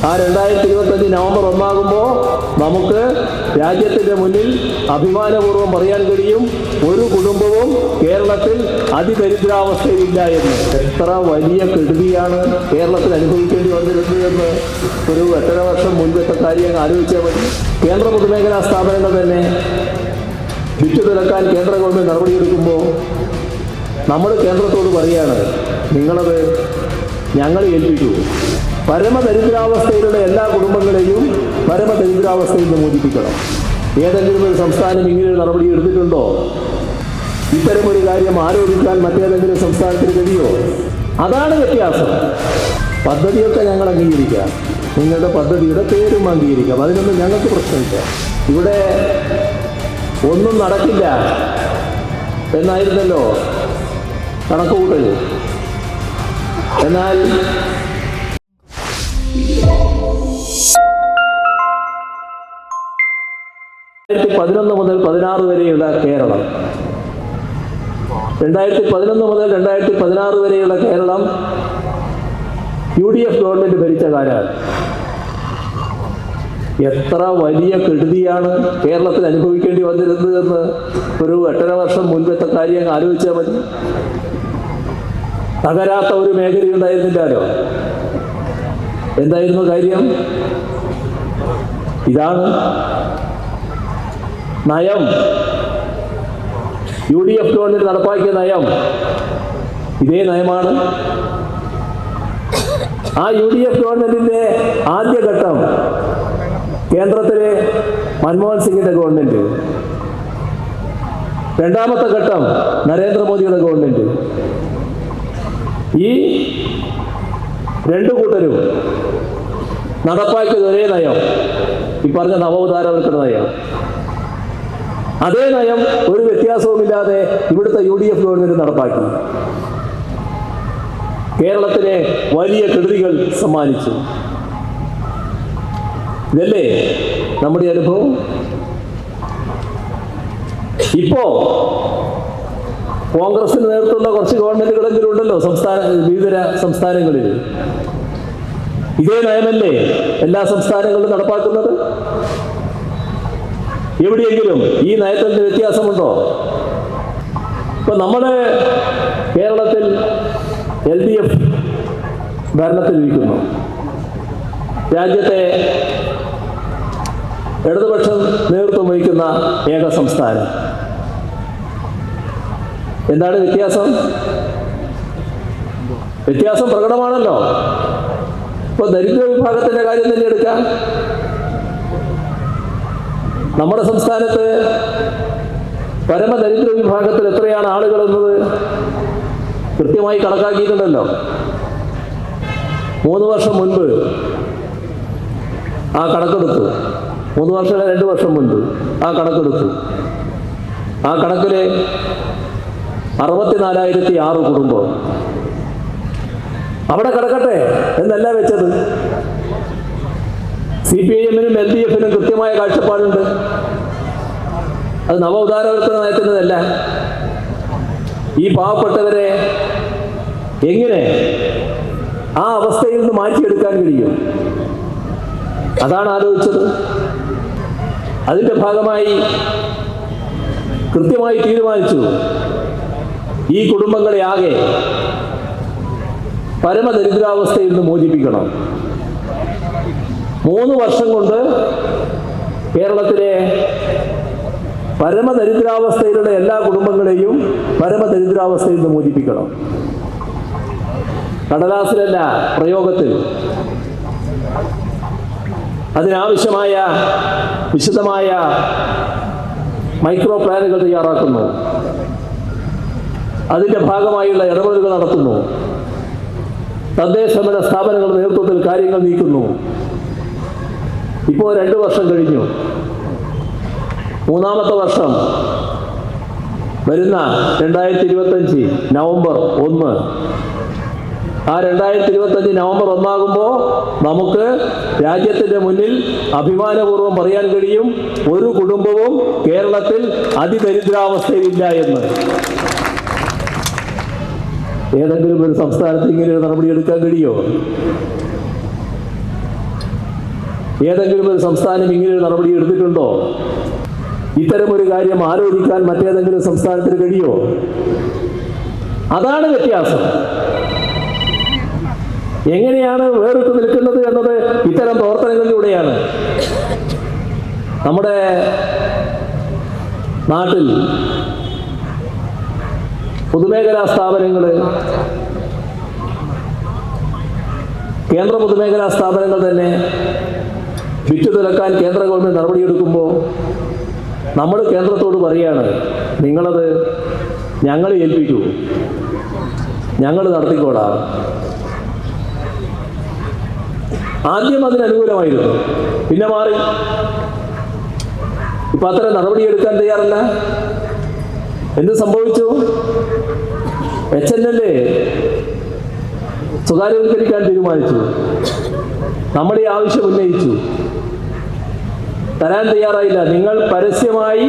ആ രണ്ടായിരത്തി ഇരുപത്തഞ്ച് നവംബർ ഒന്നാകുമ്പോൾ നമുക്ക് രാജ്യത്തിന്റെ മുന്നിൽ അഭിമാനപൂർവം പറയാൻ കഴിയും ഒരു കുടുംബവും കേരളത്തിൽ അതിദരിദ്രാവസ്ഥയില്ല എന്ന്. എത്ര വലിയ കെടുതിയാണ് കേരളത്തിൽ അനുഭവിക്കേണ്ടി വന്നിരുന്നത് എന്ന് ഒരു എത്ര വർഷം മുൻപത്തെ കാര്യം ആലോചിച്ചാൽ മതി. കേന്ദ്ര പൊതുമേഖലാ സ്ഥാപനങ്ങൾ തന്നെ വിറ്റു തുറക്കാൻ കേന്ദ്ര ഗവൺമെന്റ് നടപടിയെടുക്കുമ്പോൾ നമ്മൾ കേന്ദ്രത്തോട് പറയാണ് നിങ്ങളത് ഞങ്ങൾ ഏൽപ്പിച്ചു. പരമദരിദ്രാവസ്ഥയിലുള്ള എല്ലാ കുടുംബങ്ങളെയും പരമദരിദ്രാവസ്ഥയിൽ നിന്ന് മോചിപ്പിക്കണം. ഏതെങ്കിലും ഒരു സംസ്ഥാനം ഇങ്ങനെ ഒരു നടപടി എടുത്തിട്ടുണ്ടോ? ഇത്തരമൊരു കാര്യം ആരോപിക്കാൻ മറ്റേതെങ്കിലും സംസ്ഥാനത്തിന് കഴിയോ? അതാണ് വ്യത്യാസം. പദ്ധതിയൊക്കെ ഞങ്ങൾ അംഗീകരിക്കാം നിങ്ങളുടെ പദ്ധതിയുടെ പേരും അംഗീകരിക്കാം അതിനൊന്നും ഞങ്ങൾക്ക് പ്രശ്നമില്ല. ഇവിടെ ഒന്നും നടക്കില്ല. എന്നായിരുന്നല്ലോ കണക്കുകൂട്ടൽ എന്നാൽ രണ്ടായിരത്തി പതിനൊന്ന് മുതൽ പതിനാറ് വരെയുള്ള കേരളം. രണ്ടായിരത്തി പതിനൊന്ന് മുതൽ രണ്ടായിരത്തി പതിനാറ് വരെയുള്ള Keralam U D F government ഭരിച്ച കാലമാണ്. എത്ര വലിയ കെടുതിയാണ് കേരളത്തിൽ അനുഭവിക്കേണ്ടി വന്നിരുന്നത് എന്ന് ഒരു എട്ടര വർഷം മുൻപത്തെ കാര്യം ആലോചിച്ചാൽ മതി. തകരാത്ത ഒരു മേഖലയുണ്ടായിരുന്നില്ലല്ലോ എന്തായിരുന്നു കാര്യം? ഇതാണ് നയം. യു ഡി എഫ് ഗവൺമെന്റ് നടപ്പാക്കിയ നയം. ഇതേ നയമാണ്. ആ യു ഡി എഫ് ഗവൺമെന്റിന്റെ ആദ്യഘട്ടം കേന്ദ്രത്തിലെ മൻമോഹൻ സിംഗിന്റെ ഗവൺമെന്റ്. രണ്ടാമത്തെ ഘട്ടം നരേന്ദ്രമോദിയുടെ ഗവൺമെന്റ്. ഈ രണ്ടു കൂട്ടരും നടപ്പാക്കിയത് ഒരേ നയം. ഈ പറഞ്ഞ നവോദാരവൽക്കരണ നയം. അതേ നയം ഒരു വ്യത്യാസവുമില്ലാതെ ഇവിടുത്തെ യു ഡി എഫ് ഗവൺമെന്റ് നടപ്പാക്കി. കേരളത്തിലെ വലിയ കെടുതികൾ സമ്മാനിച്ചു. ഇതല്ലേ നമ്മുടെ അനുഭവം? ഇപ്പോ കോൺഗ്രസിന് നേതൃത്വമുള്ള കുറച്ച് ഗവൺമെന്റുകളെങ്കിലും ഉണ്ടല്ലോ സംസ്ഥാന വിവിധ സംസ്ഥാനങ്ങളിൽ. ഇതേ നയമല്ലേ എല്ലാ സംസ്ഥാനങ്ങളിലും നടപ്പാക്കുന്നത്? എവിടെയെങ്കിലും ഈ നയത്തിന്റെ വ്യത്യാസമുണ്ടോ? ഇപ്പൊ നമ്മുടെ കേരളത്തിൽ എൽ ഡി എഫ് ഭരണത്തിലിരിക്കുന്നു. രാജ്യത്തെ ഇടതുപക്ഷം നേതൃത്വം വഹിക്കുന്ന ഏക സംസ്ഥാനം. എന്താണ് വ്യത്യാസം? വ്യത്യാസം പ്രകടമാണല്ലോ. ഇപ്പൊ ദരിദ്ര വിഭാഗത്തിന്റെ കാര്യം തന്നെ എടുക്കാം. നമ്മുടെ സംസ്ഥാനത്ത് പരമദരിദ്ര വിഭാഗത്തിൽ എത്രയാണ് ആളുകൾ എന്നത്? കൃത്യമായി കണക്കാക്കിയിട്ടുണ്ടല്ലോ. മൂന്ന് വർഷം മുൻപ് ആ കണക്കെടുത്തു. മൂന്ന് വർഷം രണ്ട് വർഷം മുൻപ് ആ കണക്കെടുത്തു. ആ കണക്കിൽ അറുപത്തിനാലായിരത്തി ആറ് കുടുംബം. അവിടെ കിടക്കട്ടെ എന്നല്ല വെച്ചത്. സി പി ഐ എമ്മിനും എൽ ഡി എഫിനും കൃത്യമായ കാഴ്ചപ്പാടുണ്ട്. അത് നവ ഉദാരവർത്തന നയത്തിന്റെതല്ല. ഈ പാവപ്പെട്ടവരെ എങ്ങനെ ആ അവസ്ഥയിൽ നിന്ന് മാറ്റിയെടുക്കാൻ കഴിയും? അതാണ് ആലോചിച്ചത്. അതിന്റെ ഭാഗമായി കൃത്യമായി തീരുമാനിച്ചു. ഈ കുടുംബങ്ങളെ ആകെ പരമദരിദ്രാവസ്ഥയിൽ നിന്ന് മോചിപ്പിക്കണം. മൂന്ന് വർഷം കൊണ്ട് കേരളത്തിലെ പരമദരിദ്രാവസ്ഥയിലുള്ള എല്ലാ കുടുംബങ്ങളെയും പരമദരിദ്രാവസ്ഥയിൽ നിന്ന് മോചിപ്പിക്കണം. കടലാസിലല്ല പ്രയോഗത്തിൽ. അതിനാവശ്യമായ വിശദമായ മൈക്രോ പ്ലാനുകൾ തയ്യാറാക്കുന്നു. അതിന്റെ ഭാഗമായുള്ള ഇടപെടലുകൾ നടത്തുന്നു. തദ്ദേശഭരണ സ്ഥാപനങ്ങളുടെ നേതൃത്വത്തിൽ കാര്യങ്ങൾ നീക്കുന്നു. ഇപ്പോൾ രണ്ട് വർഷം കഴിഞ്ഞു. മൂന്നാമത്തെ വർഷം വരുന്ന രണ്ടായിരത്തി ഇരുപത്തഞ്ച് നവംബർ ഒന്ന്. ആ രണ്ടായിരത്തി ഇരുപത്തഞ്ച് നവംബർ ഒന്നാകുമ്പോൾ നമുക്ക് രാജ്യത്തിന്റെ മുന്നിൽ അഭിമാനപൂർവം പറയാൻ കഴിയും ഒരു കുടുംബവും കേരളത്തിൽ അതിദരിദ്രാവസ്ഥയിലില്ല എന്ന്. ഏതെങ്കിലും ഒരു സംസ്ഥാനത്ത് ഇങ്ങനെ ഒരു നടപടി എടുക്കാൻ കഴിയോ? ഏതെങ്കിലും ഒരു സംസ്ഥാനം ഇങ്ങനെ ഒരു നടപടി എടുത്തിട്ടുണ്ടോ? ഇത്തരം ഒരു കാര്യം ആലോചിക്കാൻ മറ്റേതെങ്കിലും സംസ്ഥാനത്തിന് കഴിയോ? അതാണ് വ്യത്യാസം. എങ്ങനെയാണ് വേറിട്ട് നിൽക്കുന്നത് എന്നത് ഇത്തരം പ്രവർത്തനങ്ങളിലൂടെയാണ്. നമ്മുടെ നാട്ടിൽ പൊതുമേഖലാ സ്ഥാപനങ്ങൾ കേന്ദ്ര പൊതുമേഖലാ സ്ഥാപനങ്ങൾ തന്നെ വിറ്റു തുലക്കാൻ കേന്ദ്ര ഗവൺമെന്റ് നടപടിയെടുക്കുമ്പോൾ നമ്മൾ കേന്ദ്രത്തോട് പറയാണ് നിങ്ങളത് ഞങ്ങൾ ഏൽപ്പിക്കൂ. ഞങ്ങൾ നടത്തിക്കോടാ ആദ്യം അതിന് അനുകൂലമായിരുന്നു. പിന്നെ മാറി. ഇപ്പൊ അത്തരം നടപടിയെടുക്കാൻ തയ്യാറല്ല. എന്ത് സംഭവിച്ചു? എച്ച് എൻ എൽ എ സ്വകാര്യവൽക്കരിക്കാൻ തീരുമാനിച്ചു. നമ്മൾ ഈ ആവശ്യം ഉന്നയിച്ചു. തരാൻ തയ്യാറായില്ല. നിങ്ങൾ പരസ്യമായി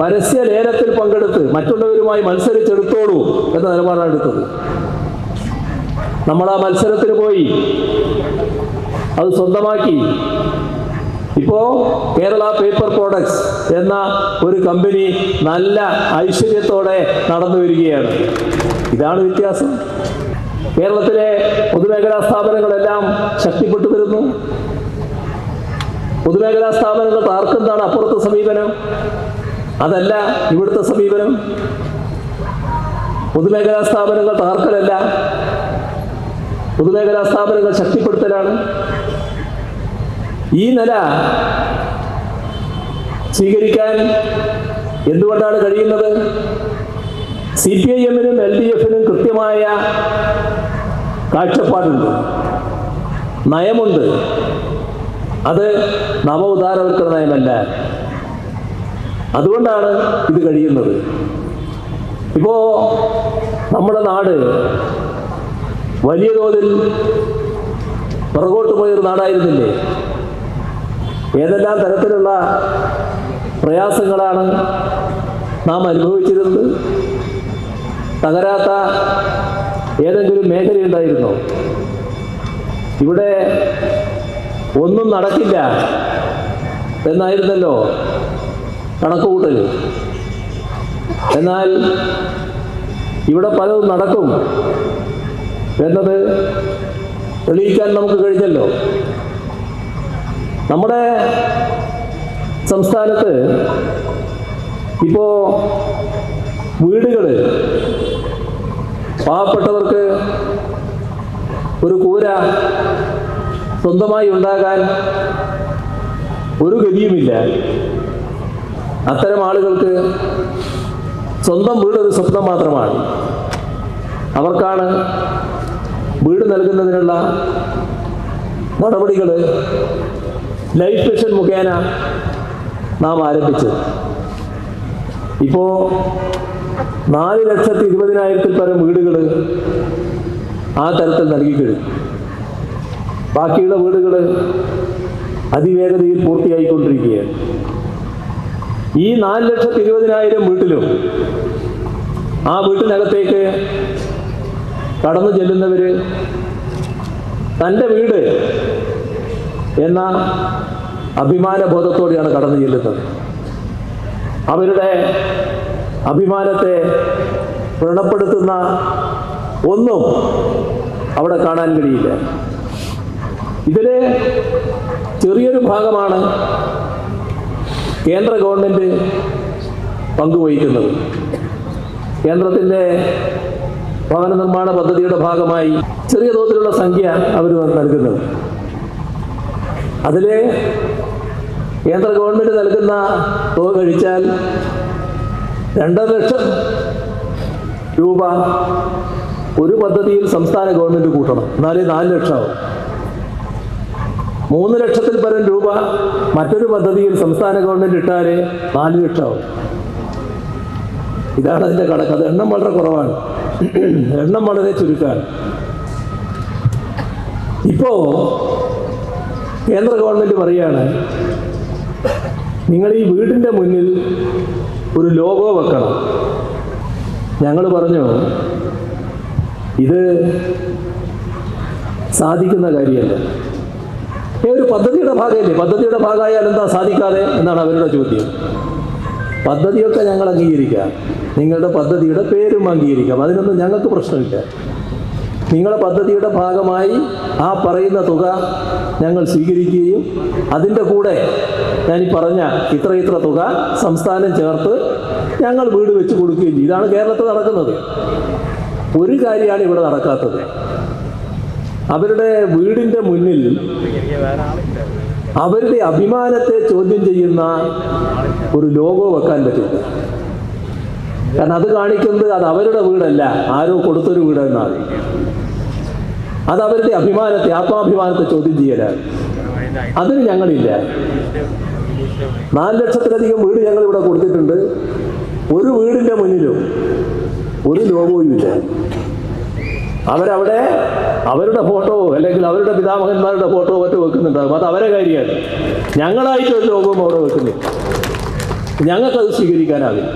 പരസ്യ ലേലത്തിൽ പങ്കെടുത്ത് മറ്റുള്ളവരുമായി മത്സരിച്ചെടുത്തോളൂ എന്ന നിലപാടാണ് എടുത്തത്. നമ്മൾ ആ മത്സരത്തിന് പോയി അത് സ്വന്തമാക്കി. ഇപ്പോ കേരള പേപ്പർ പ്രോഡക്ട്സ് എന്ന ഒരു കമ്പനി നല്ല ഐശ്വര്യത്തോടെ നടന്നു വരികയാണ്. ഇതാണ് വ്യത്യാസം. കേരളത്തിലെ പൊതുമേഖലാ സ്ഥാപനങ്ങളെല്ലാം ശക്തിപ്പെട്ടു വരുന്നു. പൊതുമേഖലാ സ്ഥാപനങ്ങൾ താർക്കെന്താണ് അപ്പുറത്തെ സമീപനം. അതല്ല ഇവിടുത്തെ സമീപനം. പൊതുമേഖലാ സ്ഥാപനങ്ങൾ താർക്കലല്ല പൊതുമേഖലാ സ്ഥാപനങ്ങൾ ശക്തിപ്പെടുത്തലാണ്. ഈ നില സ്വീകരിക്കാൻ എന്തുകൊണ്ടാണ് കഴിയുന്നത്? സി പി ഐ എമ്മിനും എൽ ഡി എഫിനും കൃത്യമായ കാഴ്ചപ്പാടുണ്ട്. നയമുണ്ട്. അത് നവ ഉദാരവൽക്കരണ നയമല്ല അതുകൊണ്ടാണ് ഇത് കഴിയുന്നത്. ഇപ്പോ നമ്മുടെ നാട് വലിയ തോതിൽ പുറകോട്ട് പോയൊരു നാടായിരുന്നില്ലേ? ഏതെല്ലാം തരത്തിലുള്ള പ്രയാസങ്ങളാണ് നാം അനുഭവിച്ചിരുന്നത്? തകരാത്ത ഏതെങ്കിലും മേഖലയുണ്ടായിരുന്നോ ഇവിടെ ഒന്നും നടക്കില്ല എന്നായിരുന്നല്ലോ കണക്കുകൂട്ടൽ എന്നാൽ ഇവിടെ പലതും നടക്കും എന്നത് തെളിയിക്കാൻ നമുക്ക് കഴിഞ്ഞല്ലോ. നമ്മുടെ സംസ്ഥാനത്ത് ഇപ്പോ വീടുകൾ പാവപ്പെട്ടവർക്ക് ഒരു കൂര സ്വന്തമായി ഉണ്ടാകാൻ ഒരു ഗതിയുമില്ല. അത്തരം ആളുകൾക്ക് സ്വന്തം വീട് ഒരു സ്വപ്നം മാത്രമാണ്. അവർക്കാണ് വീട് നൽകുന്നതിനുള്ള നടപടികൾ ലൈഫ് മിഷൻ മുഖേന നാം ആരംഭിച്ചത്. ഇപ്പോൾ നാല് ലക്ഷത്തി ഇരുപതിനായിരത്തിൽ പരം വീടുകൾ ആ തരത്തിൽ നൽകിക്കഴിഞ്ഞു. ബാക്കിയുള്ള വീടുകൾ അതിവേഗതയിൽ പൂർത്തിയായിക്കൊണ്ടിരിക്കുകയാണ്. ഈ നാല് ലക്ഷത്തി ഇരുപതിനായിരം വീട്ടിലും ആ വീട്ടിനകത്തേക്ക് കടന്നു ചെല്ലുന്നവര് തന്റെ വീട് എന്ന അഭിമാന ബോധത്തോടെയാണ് കടന്നു ചെല്ലുന്നത്. അവരുടെ അഭിമാനത്തെ വ്രണപ്പെടുത്തുന്ന ഒന്നും അവിടെ കാണാൻ കഴിയില്ല. ഇതിലെ ചെറിയൊരു ഭാഗമാണ് കേന്ദ്ര ഗവൺമെന്റ് പങ്കുവഹിക്കുന്നത്. കേന്ദ്രത്തിന്റെ ഭവന നിർമ്മാണ പദ്ധതിയുടെ ഭാഗമായി ചെറിയ തോതിലുള്ള സംഖ്യ അവർ നൽകുന്നത്. അതിൽ കേന്ദ്ര ഗവൺമെന്റ് നൽകുന്ന തുക കഴിച്ചാൽ രണ്ടര ലക്ഷം രൂപ ഒരു പദ്ധതിയിൽ സംസ്ഥാന ഗവൺമെന്റ് കൂട്ടണം. എന്നാലേ നാല് ലക്ഷമാവും. മൂന്ന് ലക്ഷത്തിൽ പരം രൂപ മറ്റൊരു പദ്ധതിയിൽ സംസ്ഥാന ഗവൺമെന്റ് ഇട്ടാലേ നാല് ലക്ഷമാവും. ഇതാണ് അതിന്റെ കണക്ക്. അത് എണ്ണം വളരെ കുറവാണ്. എണ്ണം വളരെ ചുരുക്കമാണ് ഇപ്പോ കേന്ദ്ര ഗവൺമെന്റ് പറയാണ് നിങ്ങൾ ഈ വീടിന്റെ മുന്നിൽ ഒരു ലോഗോ വെക്കണം. ഞങ്ങൾ പറഞ്ഞു ഇത് സാധിക്കുന്ന കാര്യമല്ല. ഒരു പദ്ധതിയുടെ ഭാഗമല്ലേ? പദ്ധതിയുടെ ഭാഗമായാൽ എന്താ സാധിക്കാതെ എന്നാണ് അവരുടെ ചോദ്യം. പദ്ധതിയൊക്കെ ഞങ്ങൾ അംഗീകരിക്കാം. നിങ്ങളുടെ പദ്ധതിയുടെ പേരും അംഗീകരിക്കാം. അതിനൊന്നും ഞങ്ങൾക്ക് പ്രശ്നമില്ല. നിങ്ങളുടെ പദ്ധതിയുടെ ഭാഗമായി ആ പറയുന്ന തുക ഞങ്ങൾ സ്വീകരിക്കുകയും അതിന്റെ കൂടെ ഞാൻ ഈ പറഞ്ഞ ഇത്ര ഇത്ര തുക സംസ്ഥാനം ചേർത്ത് ഞങ്ങൾ വീട് വെച്ച് കൊടുക്കുകയും ചെയ്യും ഇതാണ് കേരളത്തിൽ നടക്കുന്നത്. ഒരു കാര്യമാണ് ഇവിടെ നടക്കാത്തത്. അവരുടെ വീടിന്റെ മുന്നിൽ അവരുടെ അഭിമാനത്തെ ചോദ്യം ചെയ്യുന്ന ഒരു ലോഗോ വെക്കാൻ പറ്റില്ല. കാരണം അത് കാണിക്കുന്നത് അത് അവരുടെ വീടല്ല. ആരോ കൊടുത്തൊരു വീടെന്നാണ് അത്. അവരുടെ അഭിമാനത്തെ ആത്മാഭിമാനത്തെ ചോദ്യം ചെയ്യലാണ്. അതിന് ഞങ്ങളില്ല. നാല് ലക്ഷത്തിലധികം വീട് ഞങ്ങൾ ഇവിടെ കൊടുത്തിട്ടുണ്ട്. ഒരു വീടിന്റെ മുന്നിലും ഒരു ലോഗോയും ഇല്ല. അവരവിടെ അവരുടെ ഫോട്ടോ അല്ലെങ്കിൽ അവരുടെ പിതാമഹന്മാരുടെ ഫോട്ടോ മറ്റോ വെക്കുന്നുണ്ടാകും. അത് അവരെ കാര്യമാണ്. ഞങ്ങളായിട്ട് ഒരു ലോകവും അവിടെ വെക്കുന്നില്ല. ഞങ്ങൾക്കത് സ്വീകരിക്കാനാവില്ല.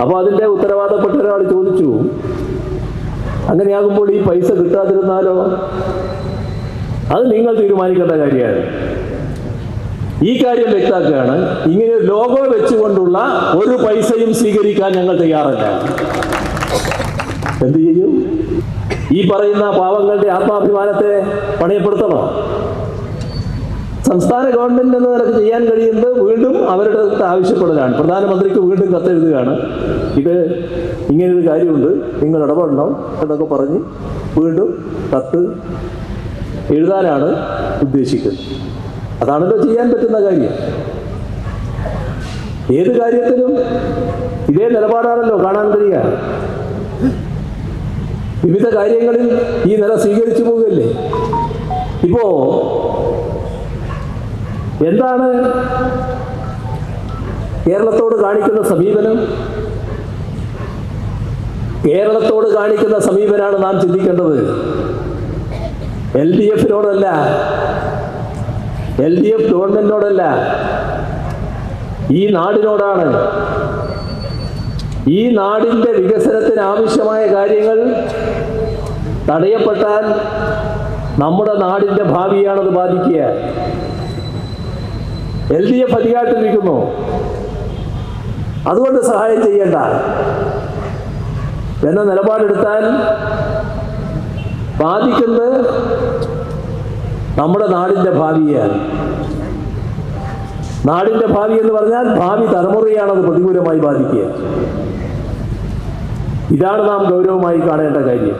അപ്പോൾ അതിന്റെ ഉത്തരവാദപ്പെട്ട ഒരാൾ ചോദിച്ചു അങ്ങനെയാകുമ്പോൾ ഈ പൈസ കിട്ടാതിരുന്നാലോ? അത് നിങ്ങൾ തീരുമാനിക്കേണ്ട കാര്യമാണ്. ഈ കാര്യം വ്യക്താക്കുകയാണ് ഇങ്ങനെ ലോഗോ വെച്ചുകൊണ്ടുള്ള ഒരു പൈസയും സ്വീകരിക്കാൻ ഞങ്ങൾ തയ്യാറല്ല. എന്ത് ചെയ്യും? ഈ പറയുന്ന പാവങ്ങളുടെ ആത്മാഭിമാനത്തെ പണയപ്പെടുത്തണോ? സംസ്ഥാന ഗവൺമെന്റ് എന്ന നിലയ്ക്ക് ചെയ്യാൻ കഴിയുന്നത് വീണ്ടും അവരുടെ അടുത്ത് ആവശ്യപ്പെടലാണ്. പ്രധാനമന്ത്രിക്ക് വീണ്ടും കത്തെഴുതുകയാണ്. ഇത് ഇങ്ങനൊരു കാര്യമുണ്ട്. നിങ്ങൾ ഇടപെടണം എന്നൊക്കെ പറഞ്ഞ് വീണ്ടും കത്ത് എഴുതാനാണ് ഉദ്ദേശിക്കുന്നത്. അതാണല്ലോ ചെയ്യാൻ പറ്റുന്ന കാര്യം. ഏത് കാര്യത്തിലും ഇതേ നിലപാടാണല്ലോ കാണാൻ കഴിയുക. വിവിധ കാര്യങ്ങളിൽ ഈ നില സ്വീകരിച്ചു പോവുകയല്ലേ? ഇപ്പോ എന്താണ് കേരളത്തോട് കാണിക്കുന്ന സമീപനം? കേരളത്തോട് കാണിക്കുന്ന സമീപനാണ് നാം ചിന്തിക്കേണ്ടത്. എൽ ഡി എഫിനോടല്ല. എൽ ഡി എഫ് ഗവൺമെന്റിനോടല്ല. ഈ നാടിനോടാണ്. ഈ നാടിന്റെ വികസനത്തിന് ആവശ്യമായ കാര്യങ്ങൾ തടയപ്പെട്ടാൽ നമ്മുടെ നാടിന്റെ ഭാവിയാണത് ബാധിക്കുക. എൽ ഡി എഫ് അധികാരത്തിലിരിക്കുന്നു. അതുകൊണ്ട് സഹായം ചെയ്യേണ്ട. എന്ന നിലപാടെടുത്താൽ ബാധിക്കുന്നത് നമ്മുടെ നാടിന്റെ ഭാവിയാണ്. നാടിന്റെ ഭാവി എന്ന് പറഞ്ഞാൽ ഭാവി അത് പ്രതികൂലമായി ബാധിക്കുക. ഇതാണ് നാം ഗൗരവമായി കാണേണ്ട കാര്യം.